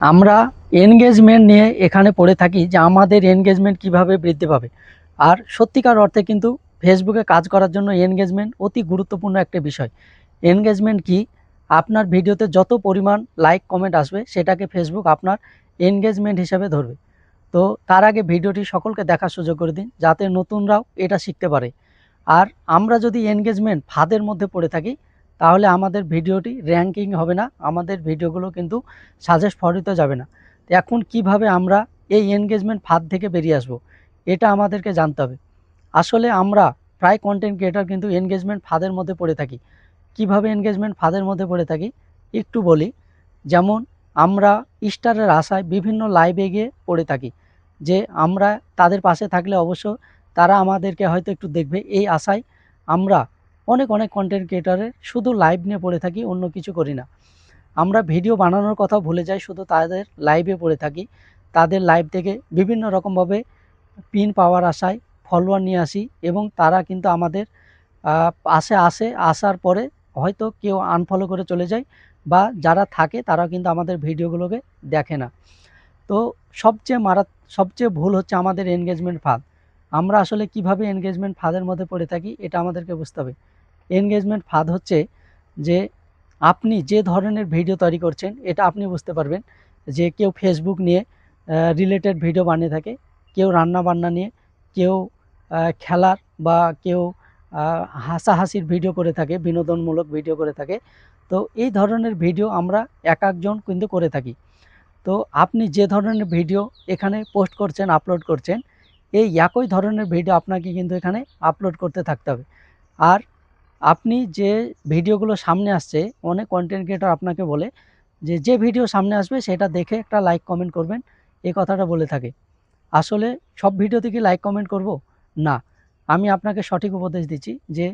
আমরা এনগেজমেন্ট নিয়ে এখানে পড়ে থাকি যে আমাদের এনগেজমেন্ট কীভাবে বৃদ্ধি পাবে। আর সত্যিকার অর্থে কিন্তু ফেসবুকে কাজ করার জন্য এনগেজমেন্ট অতি গুরুত্বপূর্ণ একটা বিষয়। এনগেজমেন্ট কি? আপনার ভিডিওতে যত পরিমাণ লাইক কমেন্ট আসবে, সেটাকে ফেসবুক আপনার এনগেজমেন্ট হিসাবে ধরবে। তো তার আগে ভিডিওটি সকলকে দেখার সুযোগ করে দিন, যাতে নতুনরাও এটা শিখতে পারে। আর আমরা যদি এনগেজমেন্ট ফাঁদের মধ্যে পড়ে থাকি তাহলে আমাদের ভিডিওটি র্যাঙ্কিং হবে না, আমাদের ভিডিওগুলো কিন্তু সাজেস্ট ফরিতে যাবে না। তো এখন কীভাবে আমরা এই এনগেজমেন্ট ফাঁদ থেকে বেরিয়ে আসব, এটা আমাদেরকে জানতে হবে। আসলে আমরা প্রায় কন্টেন্ট ক্রিয়েটার কিন্তু এনগেজমেন্ট ফাঁদের মধ্যে পড়ে থাকি। কীভাবে এনগেজমেন্ট ফাঁদের মধ্যে পড়ে থাকি, একটু বলি। যেমন, আমরা স্টারের আশায় বিভিন্ন লাইভে গিয়ে পড়ে থাকি, যে আমরা তাদের পাশে থাকলে অবশ্য তারা আমাদেরকে হয়তো একটু দেখবে, এই আশায় আমরা অনেক অনেক কন্টেন্ট ক্রিয়েটারের শুধু লাইভ নিয়ে পড়ে থাকি, অন্য কিছু করি না। আমরা ভিডিও বানানোর কথা ভুলে যাই, শুধু তাদের লাইভে পড়ে থাকি। তাদের লাইভ থেকে বিভিন্ন রকমভাবে পিন পাওয়ার আশায় ফলোয়ার নিয়ে আসি এবং তারা কিন্তু আমাদের পাশে আসে আসার পরে হয়তো কেউ আনফলো করে চলে যায় বা যারা থাকে তারা কিন্তু আমাদের ভিডিওগুলোকে দেখে না। তো সবচেয়ে মারাত, সবচেয়ে ভুল হচ্ছে আমাদের এনগেজমেন্ট ফাঁদ। আমরা আসলে কীভাবে এনগেজমেন্ট ফাঁদের মধ্যে পড়ে থাকি এটা আমাদেরকে বুঝতে হবে। এনগেজমেন্ট ফাঁদ হচ্ছে যে আপনি যে ধরনের ভিডিও তৈরি করছেন, এটা আপনি বুঝতে পারবেন যে কেউ ফেসবুক নিয়ে রিলেটেড ভিডিও বানিয়ে থাকে, কেউ রান্না বান্না নিয়ে, কেউ খেলার বা কেউ হাসাহাসির ভিডিও করে থাকে, বিনোদনমূলক ভিডিও করে থাকে। তো এই ধরনের ভিডিও আমরা এক একজন কিন্তু করে থাকি। তো আপনি যে ধরনের ভিডিও এখানে পোস্ট করছেন আপলোড করছেন, এই একই ধরনের ভিডিও আপনাকে কিন্তু এখানে আপলোড করতে থাকতে হবে। আর আপনি যে ভিডিওগুলো সামনে আসছে, অনেক কন্টেন্ট ক্রিয়েটর আপনাকে বলে যে যে ভিডিও সামনে আসবে সেটা দেখে একটা লাইক কমেন্ট করবেন। এই কথাটা বলে থাকে। আসলে সব ভিডিওতে কি লাইক কমেন্ট করব? না। আমি আপনাকে সঠিক উপদেশ দিচ্ছি যে,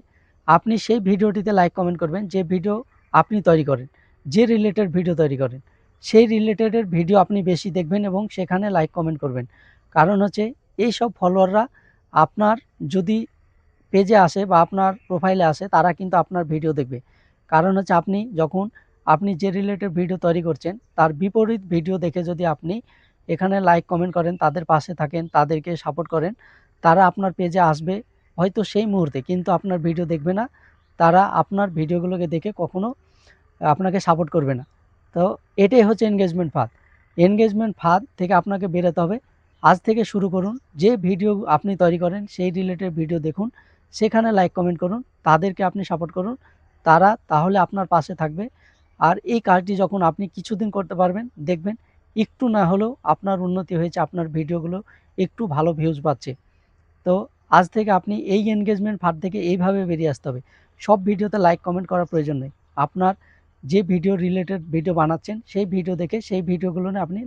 আপনি সেই ভিডিওটিতে লাইক কমেন্ট করবেন যে ভিডিও আপনি তৈরি করেন, যে রিলেটেড ভিডিও তৈরি করেন। সেই রিলেটেডের ভিডিও আপনি বেশি দেখবেন এবং সেখানে লাইক কমেন্ট করবেন। কারণ হচ্ছে এই সব ফলোয়াররা আপনার যদি পেজে আসে বা আপনার প্রোফাইলে আসে, তারা কিন্তু আপনার ভিডিও দেখবে। কারণ হচ্ছে আপনি যখন আপনি যে রিলেটেড ভিডিও তৈরি করছেন, তার বিপরীত ভিডিও দেখে যদি আপনি এখানে লাইক কমেন্ট করেন, তাদের পাশে থাকেন, তাদেরকে সাপোর্ট করেন, তারা আপনার পেজে আসবে হয়তো সেই মুহূর্তে, কিন্তু আপনার ভিডিও দেখবে না। তারা আপনার ভিডিওগুলোকে দেখে কখনো আপনাকে সাপোর্ট করবে না। তো এটাই হচ্ছে এনগেজমেন্ট ফাঁদ এনগেজমেন্ট ফাঁদ থেকে আপনাকে বেরোতে হবে। আজ থেকে শুরু করুন, যে ভিডিও আপনি তৈরি করেন, সেই রিলেটেড ভিডিও দেখুন। সেখানে লাইক কমেন্ট করুন, তাদেরকে আপনি সাপোর্ট করুন, তারা তাহলে আপনার পাশে থাকবে। আর এই কাজটি যখন আপনি কিছুদিন করতে পারবেন, দেখবেন একটু না হলেও আপনার উন্নতি হয়েছে, আপনার ভিডিওগুলো একটু ভালো ভিউজ পাচ্ছে। তো আজ থেকে আপনি এই এনগেজমেন্ট ফাঁদ থেকে এইভাবে বেরিয়ে আসতে হবে। সব ভিডিওতে লাইক কমেন্ট করার প্রয়োজন নেই। আপনার যে ভিডিও রিলেটেড ভিডিও বানাচ্ছেন, সেই ভিডিও দেখে, সেই ভিডিওগুলো আপনি